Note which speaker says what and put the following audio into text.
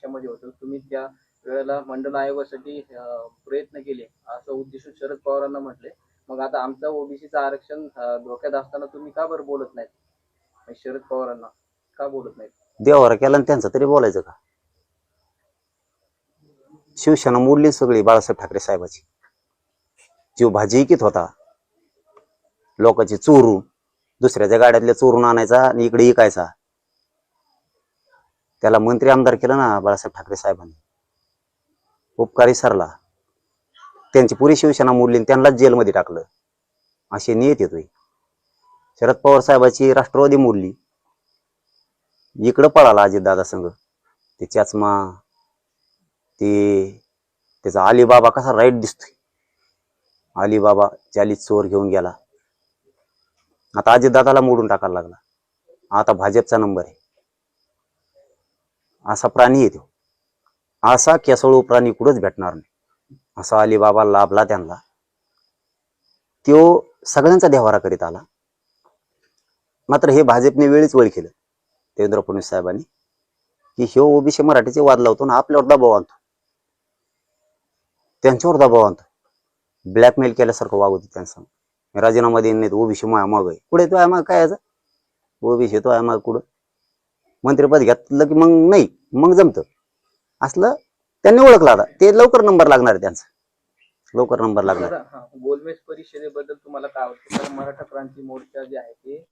Speaker 1: पक्षामध्ये होतो. तुम्ही त्या वेळेला मंडल आयोगासाठी प्रयत्न केले असं उद्देशून शरद पवारांना म्हटले मग आता आमचा ओबीसीचं आरक्षण धोक्यात असताना तुम्ही का बरं बोलत नाहीत? शरद पवारांना का बोलत नाहीत?
Speaker 2: देवारा केला आणि त्यांचं तरी बोलायचं का? शिवसेना मोडली सगळी बाळासाहेब ठाकरे साहेबाची. जीव भाजी इकित होता. लोकांची चोरून दुसऱ्याच्या गाड्यातल्या चोरून आणायचा आणि इकडे इकायचा. त्याला मंत्री आमदार केलं ना बाळासाहेब ठाकरे साहेबांनी. उपकारी सरला. त्यांची पुरी शिवसेना मोडली आणि त्यांनाच जेलमध्ये टाकलं. अशी नियत येतोय शरद पवार साहेबाची राष्ट्रवादी मोडली. इकडं पळाला अजितदादा संघ. ते चाचमा ते त्याचा अलिबाबा कसा राईट दिसतोय. अलीबाबा चालीस चोर घेऊन गेला. आता अजितदादाला मोडून टाकायला लागला. आता भाजपचा नंबर आहे. असा प्राणी येतो असा केसळू प्राणी कुठंच भेटणार नाही. असा अलीबाबा लाभला त्यांना. तो सगळ्यांचा देवारा करीत आला. मात्र हे भाजपने वेळीच वळ केलं. देवेंद्र फडणवीस साहेबांनी. की ह्यो ओबीसी मराठीचे वाद लावतो ना आपल्यावर दबाव आणतो. त्यांच्यावर दबाव आणतो. ब्लॅकमेल केल्यासारखं वागवतो त्यांचं. राजीनामा देईन नाही ओबीसी माया माग आहे. कुठे तो आहे मग काय याचं? ओबीसी तो आहे मग कुठं? मंत्रिपद घेतलं की मग नाही मग जमतं. असलं त्यांनी ओळखलं आता. ते लवकर नंबर लागणार आहे त्यांचा. लवकर नंबर लागणार
Speaker 1: गोलमेज परिषदेबद्दल तुम्हाला काय वाटतं? मराठा क्रांती मोर्चा जे आहे ते